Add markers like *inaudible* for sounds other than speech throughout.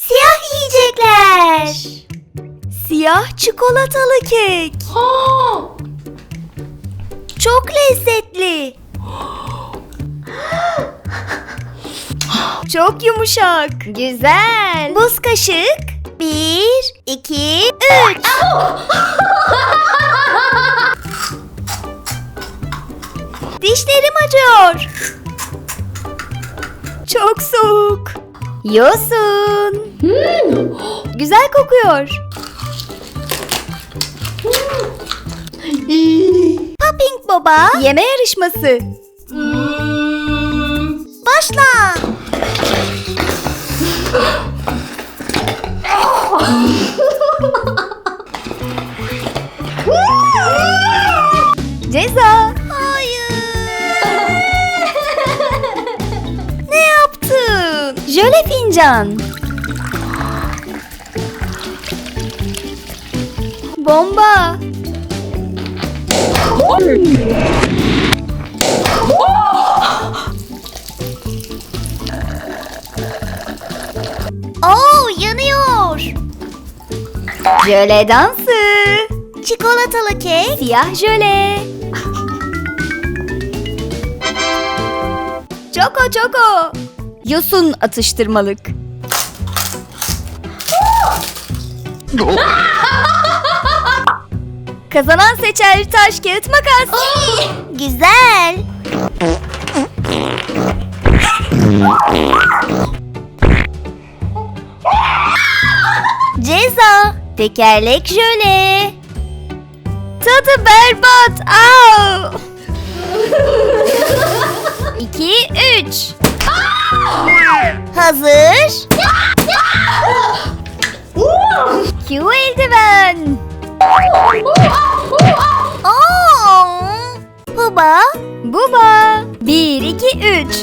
Siyah yiyecekler. Siyah çikolatalı kek. Çok lezzetli. *gasps* Çok yumuşak. Güzel. Buz kaşık. Bir, iki, üç. *laughs* Dişlerim acıyor. Çok soğuk. Yosun. *gasps* Güzel kokuyor. *gasps* Popping Baba. Yeme yarışması. Başla. *laughs* Ceza. Hayır. ne yaptın? Jöle fincan. Bomba. Oo yanıyor. Jöle dansı. Çikolatalı kek. Siyah jöle. Çoko çoko. Yosun atıştırmalık. *laughs* Kazanan seçer taş kağıt makas. Güzel. Ceza. Tekerlek jöle. Tadı berbat. Au. İki, üç. Hazır. Q eldiven. Baba. Buba. Bir, iki, üç.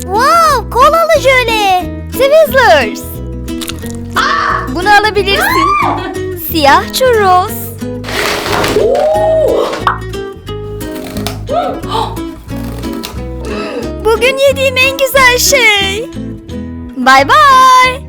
Wow, kolalı jöle. Twizzlers. Bunu alabilirsin. *laughs* Siyah churros. *gasps* Bugün yediğim en güzel şey. Bye bye.